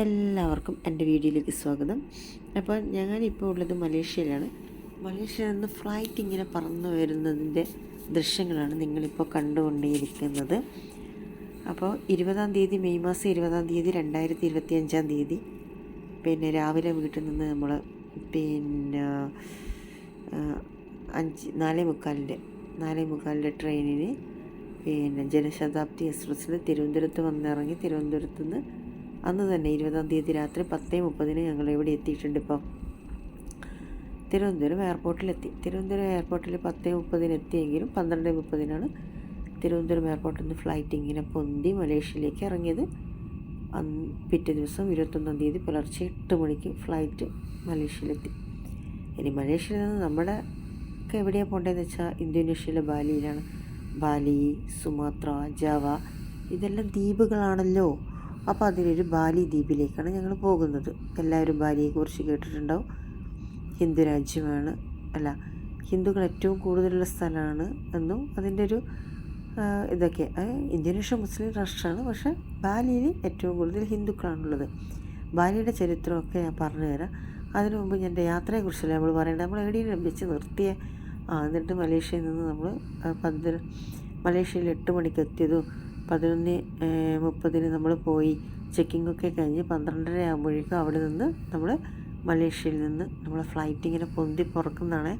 എല്ലാവർക്കും എന്റെ വീഡിയോയിലേക്ക് സ്വാഗതം. അപ്പോൾ ഞാനിപ്പോൾ ഉള്ളത് മലേഷ്യയിലാണ്. മലേഷ്യയിൽ നിന്ന് ഫ്ലൈറ്റ് ഇങ്ങനെ പറന്നു വരുന്നതിന്റെ ദൃശ്യങ്ങളാണ് നിങ്ങളിപ്പോൾ കണ്ടുകൊണ്ടേയിരിക്കുന്നത്. അപ്പോൾ ഇരുപതാം തീയതി മെയ് മാസം ഇരുപതാം തീയതി രണ്ടായിരത്തി ഇരുപത്തി അഞ്ചാം തീയതി. പിന്നെ രാവിലെ വീട്ടിൽ നിന്ന് നമ്മൾ പിന്നെ അഞ്ച് നാലേ മുക്കാലിന്റെ നാലേ മുക്കാലിന്റെ ട്രെയിനിന് പിന്നെ ജനശതാബ്ദി എക്സ്പ്രസ്സിൽ തിരുവനന്തപുരത്ത് വന്നിറങ്ങി തിരുവനന്തപുരത്ത് നിന്ന് അന്ന് തന്നെ ഇരുപതാം തീയതി രാത്രി പത്തേ മുപ്പതിന് ഞങ്ങൾ ഇവിടെ എത്തിയിട്ടുണ്ട് ഇപ്പം. തിരുവനന്തപുരം എയർപോർട്ടിലെത്തി തിരുവനന്തപുരം എയർപോർട്ടിൽ പത്തേ മുപ്പതിന് എത്തിയെങ്കിലും പന്ത്രണ്ട് മുപ്പതിനാണ് തിരുവനന്തപുരം എയർപോർട്ടിൽ നിന്ന് ഫ്ലൈറ്റ് ഇങ്ങനെ പൊന്തി മലേഷ്യയിലേക്ക് ഇറങ്ങിയത്. അന്ന് പിറ്റേ ദിവസം ഇരുപത്തൊന്നാം തീയതി പുലർച്ചെ എട്ട് മണിക്ക് ഫ്ലൈറ്റ് മലേഷ്യയിലെത്തി. ഇനി മലേഷ്യയിൽ നിന്ന് നമ്മുടെ ഒക്കെ എവിടെയാണ് പോകേണ്ടതെന്ന് വെച്ചാൽ ഇന്തോനേഷ്യയിലെ ബാലിയിലാണ്. ബാലി സുമാത്ര ജാവ ഇതെല്ലാം ദ്വീപുകളാണല്ലോ. അപ്പോൾ അതിലൊരു ബാലി ദ്വീപിലേക്കാണ് ഞങ്ങൾ പോകുന്നത്. എല്ലാവരും ബാലിയെക്കുറിച്ച് കേട്ടിട്ടുണ്ടാവും. ഹിന്ദു രാജ്യമാണ്. അല്ല ഹിന്ദുക്കൾ ഏറ്റവും കൂടുതലുള്ള സ്ഥലമാണ് എന്നും അതിന്റെ ഒരു ഇതൊക്കെ. ഇന്തോനേഷ്യ മുസ്ലിം രാഷ്ട്രമാണ് പക്ഷേ ബാലിയിൽ ഏറ്റവും കൂടുതൽ ഹിന്ദുക്കളാണുള്ളത്. ബാലിയുടെ ചരിത്രമൊക്കെ ഞാൻ പറഞ്ഞു തരാം. അതിനു മുമ്പ് എന്റെ യാത്രയെക്കുറിച്ചല്ല നമ്മൾ പറയേണ്ടത്? നമ്മൾ എവിടെയും വെച്ച് നിർത്തിയ ആ എന്നിട്ട് മലേഷ്യയിൽ നിന്ന് നമ്മൾ പന്തിര മലേഷ്യയിൽ എട്ട് മണിക്ക് എത്തിയതും പതിനൊന്ന് മുപ്പതിന് നമ്മൾ പോയി. ചെക്കിംഗ് ഒക്കെ കഴിഞ്ഞ് പന്ത്രണ്ടര ആകുമ്പോഴേക്കും അവിടെ നിന്ന് നമ്മൾ മലേഷ്യയിൽ നിന്ന് നമ്മൾ ഫ്ലൈറ്റ് ഇങ്ങനെ പൊന്തി പുറക്കുന്നതാണ്.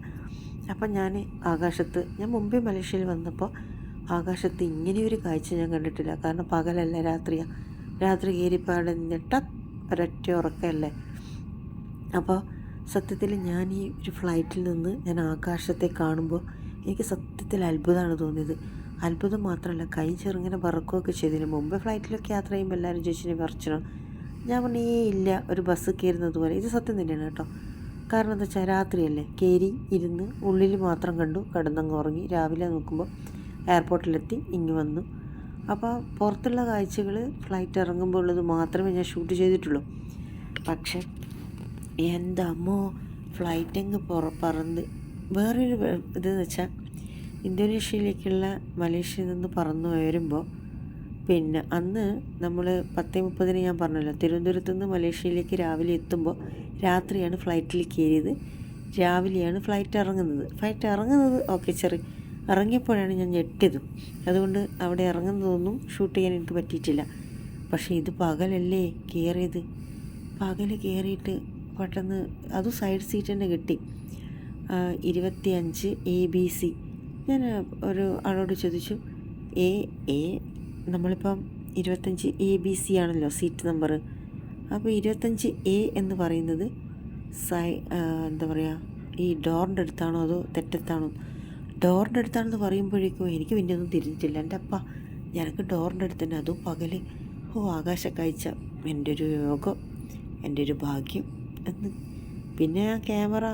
അപ്പം ഞാൻ ആകാശത്ത് ഞാൻ മുമ്പേ മലേഷ്യയിൽ വന്നപ്പോൾ ആകാശത്ത് ഇങ്ങനെയൊരു കാഴ്ച ഞാൻ കണ്ടിട്ടില്ല. കാരണം പകലല്ല രാത്രിയാണ് രാത്രി കയറിപ്പാടെ നിന്നിട്ട ഒരൊറ്റ ഉറക്കമല്ലേ? അപ്പോൾ സത്യത്തിൽ ഞാൻ ഈ ഒരു ഫ്ലൈറ്റിൽ നിന്ന് ഞാൻ ആകാശത്തെ കാണുമ്പോൾ എനിക്ക് സത്യത്തിൽ അത്ഭുതമാണ് തോന്നിയത്. അത്ഭുതം മാത്രമല്ല കൈ ചെറുങ്ങനെ വറക്കുകയൊക്കെ ചെയ്തതിന് മുമ്പ് ഫ്ലൈറ്റിലൊക്കെ യാത്ര ചെയ്യുമ്പോൾ എല്ലാവരും ചേച്ചിനെ വിറച്ചിനോ ഞാൻ പറഞ്ഞു ഇല്ല ഒരു ബസ് കയറുന്നത് പോലെ. ഇത് സത്യം തന്നെയാണ് കേട്ടോ. കാരണം എന്താ വെച്ചാൽ രാത്രിയല്ലേ കയറി ഇരുന്ന് ഉള്ളിൽ മാത്രം കണ്ടു കിടന്നങ്ങ് ഉറങ്ങി രാവിലെ നോക്കുമ്പോൾ എയർപോർട്ടിലെത്തി ഇങ്ങ് വന്നു. അപ്പോൾ പുറത്തുള്ള കാഴ്ചകൾ ഫ്ലൈറ്റ് ഇറങ്ങുമ്പോൾ ഉള്ളത് മാത്രമേ ഞാൻ ഷൂട്ട് ചെയ്തിട്ടുള്ളൂ. പക്ഷെ എന്റെ അമ്മോ ഫ്ലൈറ്റ് അങ്ങ് പുറ പറന്ന് വേറൊരു ഇതെന്ന് വെച്ചാൽ ഇന്തോനേഷ്യയിലേക്കുള്ള മലേഷ്യയിൽ നിന്ന് പറന്നു വരുമ്പോൾ പിന്നെ അന്ന് നമ്മൾ പത്തേ മുപ്പതിന് ഞാൻ പറഞ്ഞല്ലോ തിരുവനന്തപുരത്ത് നിന്ന് മലേഷ്യയിലേക്ക് രാവിലെ എത്തുമ്പോൾ രാത്രിയാണ് ഫ്ലൈറ്റിൽ കയറിയത്. രാവിലെയാണ് ഫ്ലൈറ്റ് ഇറങ്ങുന്നത്. ഫ്ലൈറ്റ് ഇറങ്ങുന്നത് ഓക്കെ ചെറിയ ഇറങ്ങിയപ്പോഴാണ് ഞാൻ ഞെട്ടിയത്. അതുകൊണ്ട് അവിടെ ഇറങ്ങുന്നതൊന്നും ഷൂട്ട് ചെയ്യാൻ എനിക്ക് പറ്റിയിട്ടില്ല. പക്ഷേ ഇത് പകലല്ലേ കയറിയത്? പകൽ കയറിയിട്ട് പെട്ടെന്ന് അതും സൈഡ് സീറ്റ് തന്നെ കിട്ടി. ഇരുപത്തി അഞ്ച് എ ബി സി ഞാൻ ഒരു ആളോട് ചോദിച്ചു എ എ നമ്മളിപ്പം ഇരുപത്തഞ്ച് എ ബി സി ആണല്ലോ സീറ്റ് നമ്പർ. അപ്പോൾ ഇരുപത്തഞ്ച് എ എന്ന് പറയുന്നത് സൈ എന്താ പറയുക ഈ ഡോറിന്റെ അടുത്താണോ അതോ തെറ്റത്താണോ ഡോറിന്റെ അടുത്താണെന്ന് പറയുമ്പോഴേക്കും എനിക്ക് പിന്നെ ഒന്നും തിരിഞ്ഞിട്ടില്ല. എന്റെ അപ്പ ഞങ്ങൾക്ക് ഡോറിന്റെ അടുത്ത് തന്നെ അതും പകൽ ഓ ആകാശ കാഴ്ച എന്റെ ഒരു യോഗം. എന്റെ ഒരു ഭാഗ്യം. എന്ന്. പിന്നെ ആ ക്യാമറ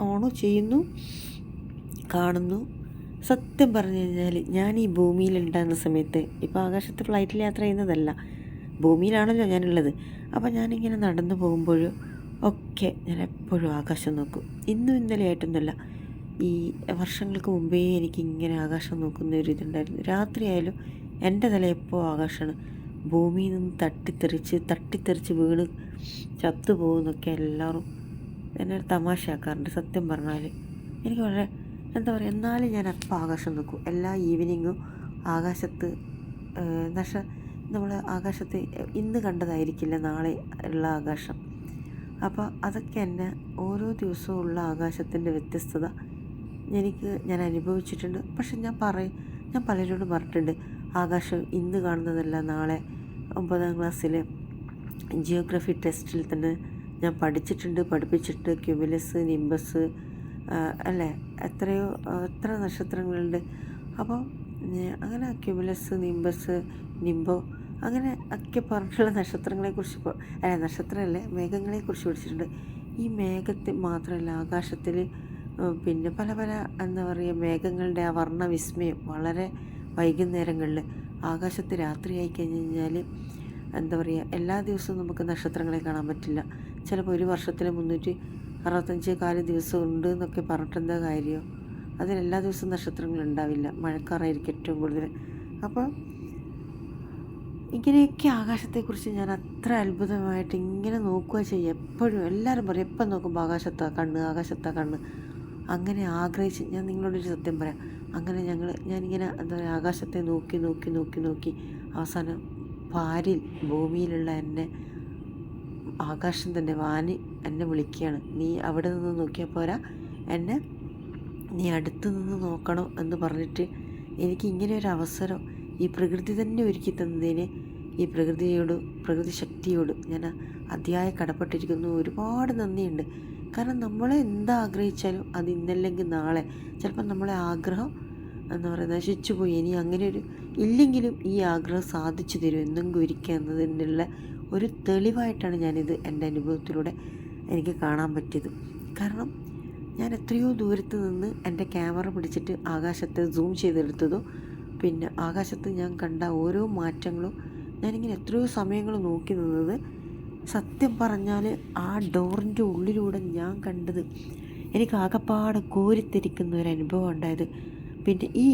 ഓണോ ചെയ്യുന്നു കാണുന്നു. സത്യം പറഞ്ഞു കഴിഞ്ഞാൽ ഞാൻ ഈ ഭൂമിയിലുണ്ടാകുന്ന സമയത്ത് ഇപ്പോൾ ആകാശത്ത് ഫ്ലൈറ്റിൽ യാത്ര ചെയ്യുന്നതല്ല. ഭൂമിയിലാണല്ലോ ഞാനുള്ളത്. അപ്പോൾ ഞാനിങ്ങനെ നടന്നു പോകുമ്പോൾ ഒക്കെ ഞാൻ എപ്പോഴും ആകാശം നോക്കും. ഇന്നും ഇന്നലെ ആയിട്ടൊന്നുമല്ല. ഈ വർഷങ്ങൾക്ക് മുമ്പേ എനിക്ക് ഇങ്ങനെ ആകാശം നോക്കുന്ന ഒരു ഇതുണ്ടായിരുന്നു. രാത്രിയായാലും എന്റെ തല എപ്പോൾ ആകാശമാണ് ഭൂമിയിൽ നിന്ന് തട്ടിത്തെറിച്ച് തട്ടിത്തെറിച്ച് വീണ് ചത്തു പോകുന്നൊക്കെ എല്ലാവരും എന്നെ തമാശയാക്കാറുണ്ട് സത്യം പറഞ്ഞാൽ എനിക്ക് വളരെ എന്താ പറയുക എന്നാലും ഞാൻ അപ്പം ആകാശം നോക്കും. എല്ലാ ഈവനിങ്ങും ആകാശത്ത് നഷ നമ്മൾ ആകാശത്ത് ഇന്ന് കണ്ടതായിരിക്കില്ല നാളെ ഉള്ള ആകാശം. അപ്പോൾ അതൊക്കെ എന്നെ ഓരോ ദിവസവും ഉള്ള ആകാശത്തിന്റെ വ്യത്യസ്തത എനിക്ക് ഞാൻ അനുഭവിച്ചിട്ടുണ്ട്. പക്ഷെ ഞാൻ പറയും ഞാൻ പലരോടും പറഞ്ഞിട്ടുണ്ട് ആകാശം ഇന്ന് കാണുന്നതല്ല നാളെ ഒമ്പതാം ക്ലാസ്സിലെ ജിയോഗ്രഫി ടെസ്റ്റിൽ തന്നെ ഞാൻ പഠിച്ചിട്ടുണ്ട് പഠിപ്പിച്ചിട്ട് ക്യുബിലസ് നിംബസ് അല്ലേ? എത്രയോ എത്ര നക്ഷത്രങ്ങളുണ്ട്. അപ്പോൾ അങ്ങനെ ക്യുമുലസ് നിംബസ് നിംബോ അങ്ങനെ ഒക്കെ പറഞ്ഞിട്ടുള്ള നക്ഷത്രങ്ങളെക്കുറിച്ച് അല്ല നക്ഷത്രമല്ലേ മേഘങ്ങളെക്കുറിച്ച് പഠിച്ചിട്ടുണ്ട്. ഈ മേഘത്തിൽ മാത്രമല്ല ആകാശത്തിൽ പിന്നെ പല പല എന്താ പറയുക മേഘങ്ങളുടെ ആ വർണവിസ്മയം വളരെ വൈകുന്നേരങ്ങളിൽ ആകാശത്ത് രാത്രിയായി കഴിഞ്ഞ് കഴിഞ്ഞാൽ എന്താ പറയുക എല്ലാ ദിവസവും നമുക്ക് നക്ഷത്രങ്ങളെ കാണാൻ പറ്റില്ല. ചിലപ്പോൾ ഒരു വർഷത്തിൽ മുന്നൂറ്റി അറുപത്തഞ്ച് കാല ദിവസം ഉണ്ട് എന്നൊക്കെ പറഞ്ഞിട്ട് എന്താ കാര്യം? അതിൽ എല്ലാ ദിവസവും നക്ഷത്രങ്ങൾ ഉണ്ടാവില്ല മഴക്കാറായിരിക്കും ഏറ്റവും കൂടുതൽ. അപ്പോൾ ഇങ്ങനെയൊക്കെ ആകാശത്തെക്കുറിച്ച് ഞാൻ അത്ര അത്ഭുതമായിട്ട് ഇങ്ങനെ നോക്കുക ചെയ്യുക എപ്പോഴും എല്ലാവരും പറയും എപ്പം നോക്കുമ്പോൾ ആകാശത്താ കണ്ണ് ആകാശത്താ കണ്ണ്? അങ്ങനെ ആഗ്രഹിച്ച് ഞാൻ നിങ്ങളോടൊരു സത്യം പറയാം. അങ്ങനെ ഞങ്ങൾ ഞാനിങ്ങനെ എന്താ പറയുക ആകാശത്തെ നോക്കി നോക്കി നോക്കി നോക്കി അവസാനം പാരിൽ ഭൂമിയിലുള്ള എന്നെ ആകാശം തന്നെ വാനി എന്നെ വിളിക്കുകയാണ്. നീ അവിടെ നിന്ന് നോക്കിയാൽ പോരാ. എന്നെ നീ അടുത്ത് നിന്ന് നോക്കണം എന്ന് പറഞ്ഞിട്ട് എനിക്ക് ഇങ്ങനെ ഒരു അവസരം ഈ പ്രകൃതി തന്നെ ഒരുക്കി തന്നതിന് ഈ പ്രകൃതിയോട് പ്രകൃതി ശക്തിയോട് ഞാൻ അതിയായ കടപ്പെട്ടിരിക്കുന്നു. ഒരുപാട് നന്ദിയുണ്ട്. കാരണം നമ്മളെ എന്താ ആഗ്രഹിച്ചാലും അത് ഇന്നല്ലെങ്കിൽ നാളെ. ചിലപ്പോൾ നമ്മളെ ആഗ്രഹം എന്ന് പറയുന്നത് നശിച്ചു പോയി ഇനി അങ്ങനെ ഒരു ഇല്ലെങ്കിലും ഈ ആഗ്രഹം സാധിച്ചു തരും. എന്തെങ്കിലും ഒരുക്കുക എന്നതിനുള്ള ഒരു തെളിവായിട്ടാണ് ഞാനിത് എന്റെ അനുഭവത്തിലൂടെ എനിക്ക് കാണാൻ പറ്റിയത്. കാരണം ഞാൻ എത്രയോ ദൂരത്ത് നിന്ന് എന്റെ ക്യാമറ പിടിച്ചിട്ട് ആകാശത്തെ സൂം ചെയ്തെടുത്തതോ പിന്നെ ആകാശത്ത് ഞാൻ കണ്ട ഓരോ മാറ്റങ്ങളും ഞാനിങ്ങനെ എത്രയോ സമയങ്ങൾ നോക്കി നിന്നത് സത്യം പറഞ്ഞാൽ ആ ഡോറിന്റെ ഉള്ളിലൂടെ ഞാൻ കണ്ടത് എനിക്ക് ആകപ്പാടെ കോരിത്തിരിക്കുന്ന ഒരു അനുഭവം ഉണ്ടായത്. പിന്നെ ഈ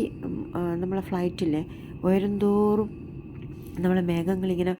നമ്മളെ ഫ്ലൈറ്റിലെ ഉയരും തോറും നമ്മളെ മേഘങ്ങളിങ്ങനെ